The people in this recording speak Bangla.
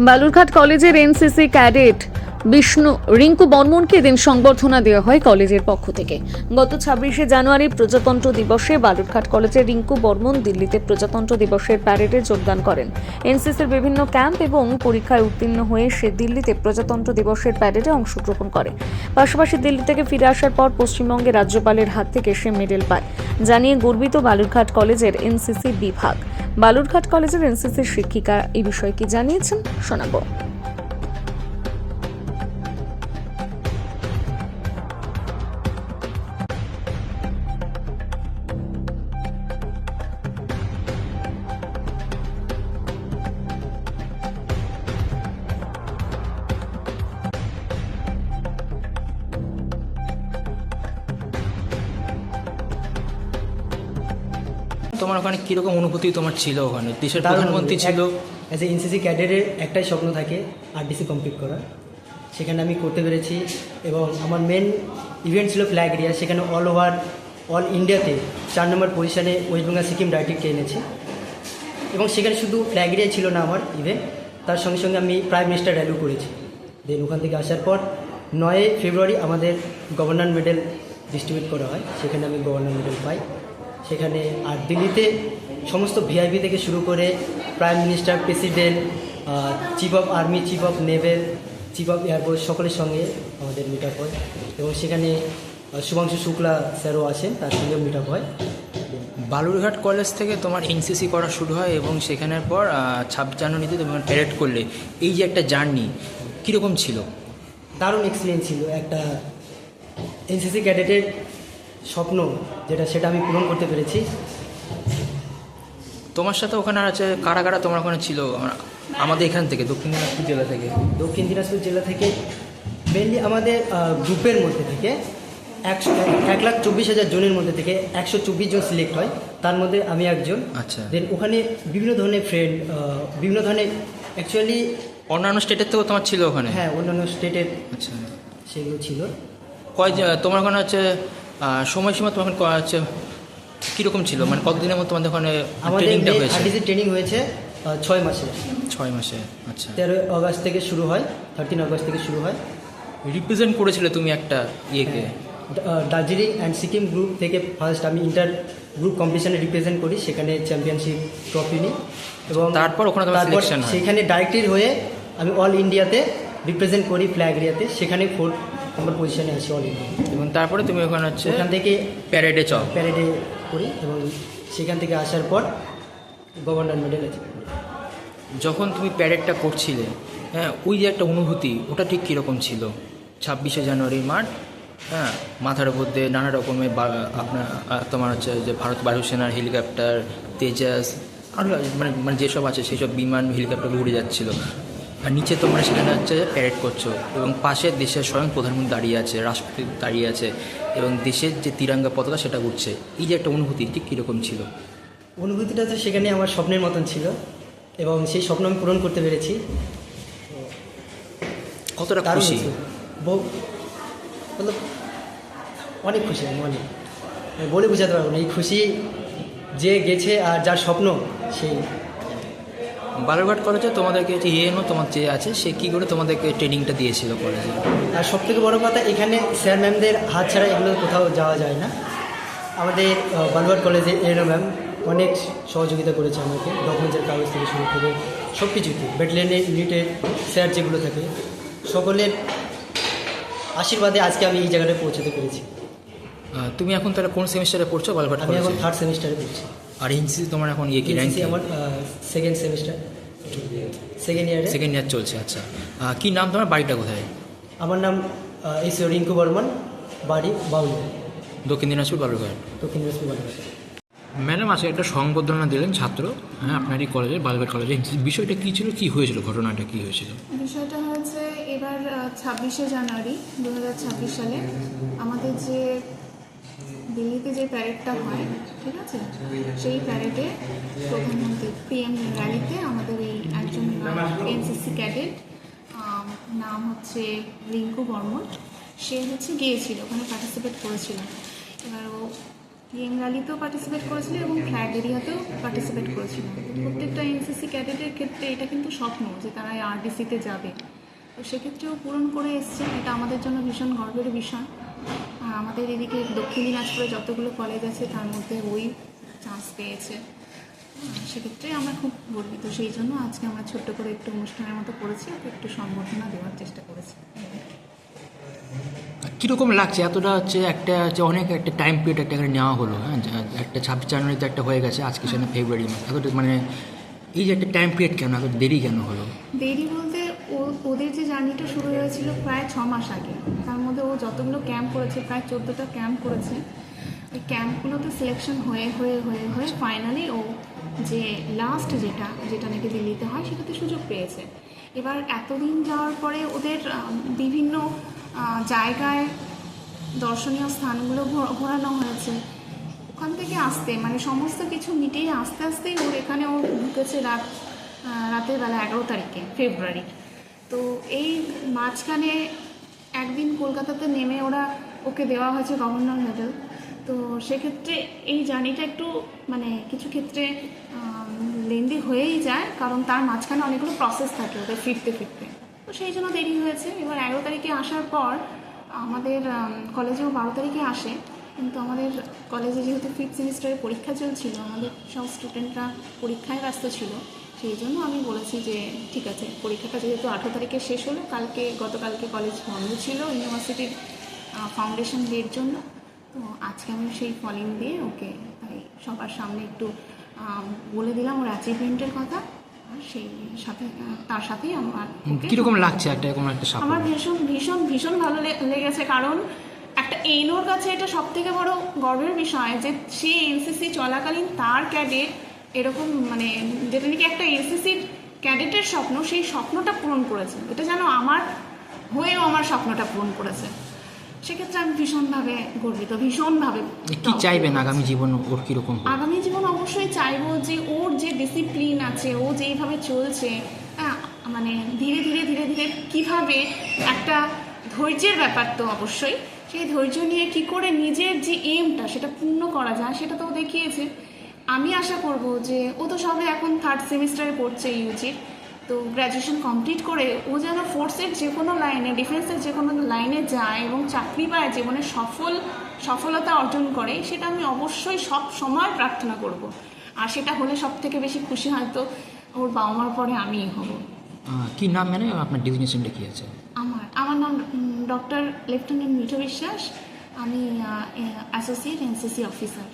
বালুরঘাট কলেজের এনসিসি ক্যাডেট বিষ্ণু, রিঙ্কু বর্মনকে এদিন সংবর্ধনা দেওয়া হয় কলেজের পক্ষ থেকে। গত ছাব্বিশে জানুয়ারি প্রজাতন্ত্র দিবসে বালুরঘাট কলেজের রিঙ্কু বর্মন দিল্লিতে প্রজাতন্ত্র দিবসের প্যারেডে যোগদান করেন। এনসিসির বিভিন্ন ক্যাম্প এবং পরীক্ষায় উত্তীর্ণ হয়ে সে দিল্লিতে প্রজাতন্ত্র দিবসের প্যারেডে অংশগ্রহণ করে। পাশাপাশি দিল্লি থেকে ফিরে আসার পর পশ্চিমবঙ্গের রাজ্যপালের হাত থেকে সে মেডেল পায়, জানিয়ে গর্বিত বালুরঘাট কলেজের এনসিসি বিভাগ। বালুরঘাট কলেজের এনসিসির শিক্ষিকা এই বিষয়ে কি জানিয়েছেন শোনাবো। তোমার ওখানে কীরকম অনুভূতি তোমার ছিল ওখানে? দেশের প্রধানমন্ত্রী ছিল। অ্যাজ এ এনসিসি ক্যাডেটের একটাই স্বপ্ন থাকে আরডিসি কমপ্লিট করা। সেখানে আমি করতে পেরেছি এবং আমার মেন ইভেন্ট ছিল ফ্ল্যাগ এরিয়া সেখানে অল ওভার অল ইন্ডিয়াতে চার নম্বর পজিশনে ওয়েস্ট বেঙ্গল সিকিম ডাইরেক্টকে এনেছি। এবং সেখানে শুধু ফ্ল্যাগ এরিয়া ছিল না আমার ইভেন্ট তার সঙ্গে সঙ্গে আমি প্রাইম মিনিস্টার র্যালু করেছি। দেন ওখান থেকে আসার পর নয় ফেব্রুয়ারি আমাদের গভর্নর মেডেল ডিস্ট্রিবিউট করা হয়। সেখানে আমি গভর্নর মেডেল পাই। সেখানে আর দিল্লিতে সমস্ত ভিআইপি থেকে শুরু করে prime minister president chief of army chief of naval chief of air force সকলের সঙ্গে আমাদের মিট আপ হয়। এবং সেখানে শুভাংশু শুক্লা স্যারও আছেন তার সঙ্গেও মিট আপ হয়। বালুরঘাট কলেজ থেকে তোমার এনসিসি করা শুরু হয় এবং সেখানের পর ছাব্বিশ জানুয়ারিতে তুমি প্যারেড করলে। এই যে একটা জার্নি কীরকম ছিল? দারুণ এক্সপিরিয়েন্স ছিল। একটা এনসিসি ক্যাডেটের স্বপ্ন যেটা সেটা আমি পূরণ করতে পেরেছি। তোমার সাথে ওখানে আছে কারা কারা তোমার ওখানে ছিল? আমাদের এখান থেকে দক্ষিণ দিনাজপুর জেলা থেকে। দক্ষিণ দিনাজপুর জেলা থেকে মেনলি আমাদের গ্রুপের মধ্যে থেকে একশো এক লাখ চব্বিশ হাজার জনের মধ্যে থেকে একশো চব্বিশ জন সিলেক্ট হয়। তার মধ্যে আমি একজন। আচ্ছা। দেন ওখানে বিভিন্ন ধরনের ফ্রেন্ড বিভিন্ন ধরনের অ্যাকচুয়ালি অন্যান্য স্টেটের থেকেও তোমার ছিল ওখানে? হ্যাঁ অন্যান্য স্টেটের আচ্ছা। সেগুলো ছিল। কয় তোমার ওখানে হচ্ছে সময়সীমা তোমার হচ্ছে কীরকম ছিল? মানে কতদিনের মধ্যে তোমাদের ওখানে ট্রেনিংটা হয়েছে? ট্রেনিং হয়েছে ছয় মাসে। ছয় মাসে আচ্ছা। তেরোই আগস্ট থেকে শুরু হয় থার্টিন আগস্ট থেকে শুরু হয়। রিপ্রেজেন্ট করেছিলে তুমি একটা ইয়েকে? দার্জিলিং অ্যান্ড সিকিম গ্রুপ থেকে ফার্স্ট আমি ইন্টার গ্রুপ কম্পিটিশনে রিপ্রেজেন্ট করি সেখানে চ্যাম্পিয়নশিপ ট্রফি নিই। এবং তারপর ওখানে তারপর সেখানে ডাইরেক্টলি হয়ে আমি অল ইন্ডিয়াতে রিপ্রেজেন্ট করি ফ্ল্যাগ এরিয়াতে সেখানে ফোর্থ নম্বর পজিশনে আসি অল ইন্ডিয়া এবং তারপরে তুমি ওখানে হচ্ছে ওখান থেকে প্যারেডে চল। প্যারেডে করি এবং সেখান থেকে আসার পর গভর্নর মেডেল আছে যখন তুমি প্যারেডটা করছিলে হ্যাঁ ওই যে একটা অনুভূতি ওটা ঠিক কীরকম ছিল? ছাব্বিশে জানুয়ারির মাঠ হ্যাঁ মাথার উপর দিয়ে নানা রকমের আপনার তোমার হচ্ছে যে ভারত বায়ুসেনার হেলিকপ্টার তেজাস আরও মানে মানে যেসব আছে সেসব বিমান হেলিকপ্টার উড়ে যাচ্ছিল। আর নিচে তোমরা সেখানে হচ্ছে প্যারেড করছ এবং পাশে দেশের স্বয়ং প্রধানমন্ত্রী দাঁড়িয়ে আছে রাষ্ট্রপতি দাঁড়িয়ে আছে এবং দেশের যে তিরঙ্গা পতাকা সেটা উঠছে এই যে একটা অনুভূতি ঠিক কীরকম ছিল? অনুভূতিটা তো সেখানে আমার স্বপ্নের মতন ছিল এবং সেই স্বপ্ন আমি পূরণ করতে পেরেছি। কতটা খুশি? বহু মতলব অনেক খুশি আমি অনেক। বলে বোঝাতে পারব না এই খুশি যে গেছে আর যার স্বপ্ন সেই। বালুরঘাট কলেজে তোমাদেরকে যে ইএনও তোমার যে আছে সে কী করে তোমাদেরকে ট্রেনিংটা দিয়েছিল কলেজে আর সব থেকে বড়ো কথা এখানে স্যার ম্যামদের হাত ছাড়া এগুলো কোথাও যাওয়া যায় না। আমাদের বালুয়াট কলেজে এরও ম্যাম অনেক সহযোগিতা করেছে আমাকে ডকুমেন্টসের কাগজ থেকে শুরু করে সব কিছুতে ব্যাটালিয়নের ইউনিটের স্যার যেগুলো থাকে সকলের আশীর্বাদে আজকে আমি এই জায়গাটায় পৌঁছাতে পেরেছি। তুমি এখন তাহলে কোন সেমিস্টারে পড়ছো? বালুরঘাট আমি এখন থার্ড সেমিস্টারে পড়ছি। আর এনসিসি তোমার এখন ইয়ে কি আমার সেকেন্ড সেমিস্টার সেকেন্ড ইয়ারে সেকেন্ড ইয়ার চলছে আচ্ছা। কি নাম তোমার? বাড়িটা কোথায়? আমার নাম এস রিঙ্কু বর্মন বাড়ি বাউলি। দক্ষিণ দিনাজপুর বালুরঘাট। দক্ষিণ দিনাজপুর বালুরঘাট। ম্যাডাম আজকে একটা সংবর্ধনা দিলেন ছাত্র হ্যাঁ আপনার এই কলেজে বালুরঘাট কলেজে। বিষয়টা কী ছিল? কী হয়েছিল? ঘটনাটা কী হয়েছিল? বিষয়টা হচ্ছে এবার ছাব্বিশে জানুয়ারি দু হাজার ছাব্বিশ সালে আমাদের যে দিল্লিতে যে প্যারেডটা হয় ঠিক আছে? সেই প্যারেডে প্রধানমন্ত্রী পিএম র্যালিতে আমাদের এই একজন এনসিসি ক্যাডেট নাম হচ্ছে রিঙ্কু বর্মন। সে হচ্ছে গিয়েছিল, ওখানে পার্টিসিপেট করেছিল। এবার ও গেম পার্টিসিপেট করেছিল এবং ফ্ল্যাগ এরিয়াতেও পার্টিসিপেট করেছিল। প্রত্যেকটা এনসিসি ক্যাডেটের ক্ষেত্রে এটা কিন্তু স্বপ্ন যে তারা আরডিসিতে যাবে। তো সেক্ষেত্রেও পূরণ করে এসছে এটা আমাদের জন্য ভীষণ গর্বের বিষয়। আমাদের এদিকে দক্ষিণ দিনাজপুরে যতগুলো কলেজ আছে, তার মধ্যে ওই চান্স পেয়েছে। সেক্ষেত্রে আমরা খুব গর্বিত। সেই জন্য আজকে আমরা ছোট্ট করে একটু অনুষ্ঠানের মতো করেছি ওকে একটু সম্বর্ধনা দেওয়ার চেষ্টা করেছি। কীরকম লাগছে? এতটা হচ্ছে একটা হচ্ছে অনেক একটা টাইম পিরিয়ড একটা এখানে নেওয়া হলো হ্যাঁ? একটা ছাব্বিশ জানুয়ারিতে একটা হয়ে গেছে আজকে সেখানে ফেব্রুয়ারি মাস। এতটা মানে এই যে একটা টাইম পিরিয়ড কেন এত দেরি কেন হলো? দেরি বলতে ও ওদের যে জার্নিটা শুরু হয়েছিল প্রায় ছ মাস আগে। তার মধ্যে ও যতগুলো ক্যাম্প করেছে প্রায় চোদ্দোটা ক্যাম্প করেছে। ওই ক্যাম্পগুলোতে সিলেকশন হয়ে হয়ে হয়ে হয়ে ফাইনালি ও যে লাস্ট যেটা যেটা নাকি দিল্লিতে হয়, সেটাতে সুযোগ পেয়েছে। এবার এতদিন যাওয়ার পরে ওদের বিভিন্ন জায়গায় দর্শনীয় স্থানগুলো ঘোরানো হয়েছে। ওখান থেকে আসতে মানে সমস্ত কিছু মিটিয়ে আস্তে আস্তেই ওর এখানে ও ঢুকেছে রাত রাতের বেলা এগারো তারিখে ফেব্রুয়ারি তো এই মাঝখানে একদিন কলকাতাতে নেমে ওরা ওকে দেওয়া হয়েছে গভর্নর মেডেল তো সেক্ষেত্রে এই জার্নিটা একটু মানে কিছু ক্ষেত্রে লেন্দি হয়েই যায়, কারণ তার মাঝখানে অনেকগুলো প্রসেস থাকে ওদের ফিরতে ফিরতে। তো সেই জন্য দেরি হয়েছে। এবার এগারো তারিখে আসার পর, আমাদের কলেজেও বারো তারিখে আসে। কিন্তু আমাদের কলেজে যেহেতু ফিফথ সেমিস্টারের পরীক্ষা চলছিল, আমাদের সব স্টুডেন্টরা পরীক্ষায় ব্যস্ত ছিল, সেই জন্য আমি বলেছি যে, ঠিক আছে, পরীক্ষাটা যেহেতু আঠেরো তারিখে শেষ হলো, কালকে, গতকালকে কলেজ বন্ধ ছিল ইউনিভার্সিটির ফাউন্ডেশন ডের জন্য। তো আজকে আমি সেই ফলিং দিয়ে ওকে তাই সবার সামনে একটু বলে দিলাম ওর অ্যাচিভমেন্টের কথা। আর সেই সাথে তার সাথেই আমার কীরকম লাগছে একটা এরকম একটা আমার ভীষণ ভীষণ ভীষণ ভালো লেগেছে। কারণ একটা এনোর কাছে এটা সব থেকে বড় গর্বের বিষয় যে সে এনসিসি চলাকালীন তার ক্যাডেট এরকম মানে যেটা নাকি একটা এনসিসির ক্যাডেটের স্বপ্ন সেই স্বপ্নটা পূরণ করেছে। এটা যেন আমার হয়েও আমার স্বপ্নটা পূরণ করেছে। সেক্ষেত্রে আমি ভীষণভাবে গর্বিত ভীষণভাবে কি চাইবেন আগামী জীবন ওর কীরকম আগামী জীবন অবশ্যই চাইব যে ওর যে ডিসিপ্লিন আছে ও যেইভাবে চলছে হ্যাঁ, মানে ধীরে ধীরে ধীরে ধীরে কীভাবে একটা ধৈর্যের ব্যাপার তো অবশ্যই সেই ধৈর্য নিয়ে কি করে নিজের যে এমটা সেটা পূর্ণ করা যায় সেটা তো ও দেখিয়েছে। আমি আশা করব যে ও তো সবে এখন থার্ড সেমিস্টারে পড়ছে ইউজির তো গ্র্যাজুয়েশন কমপ্লিট করে ও যেন ফোর্সের যে কোনো লাইনে ডিফেন্সের যে কোনো লাইনে যায় এবং চাকরি পায় জীবনে সফল সফলতা অর্জন করে সেটা আমি অবশ্যই সব সময় প্রার্থনা করব। আর সেটা হলে সব থেকে বেশি খুশি হয়তো ওর বাবা মার পরে আমিই হব। কি নাম মানে? আপনার ডিজিগনেশনটা কী আছে? আমার আমার নাম ডক্টর লেফটেন্যান্ট মিঠু বিশ্বাস। আমি অ্যাসোসিয়েট এনসিসি অফিসার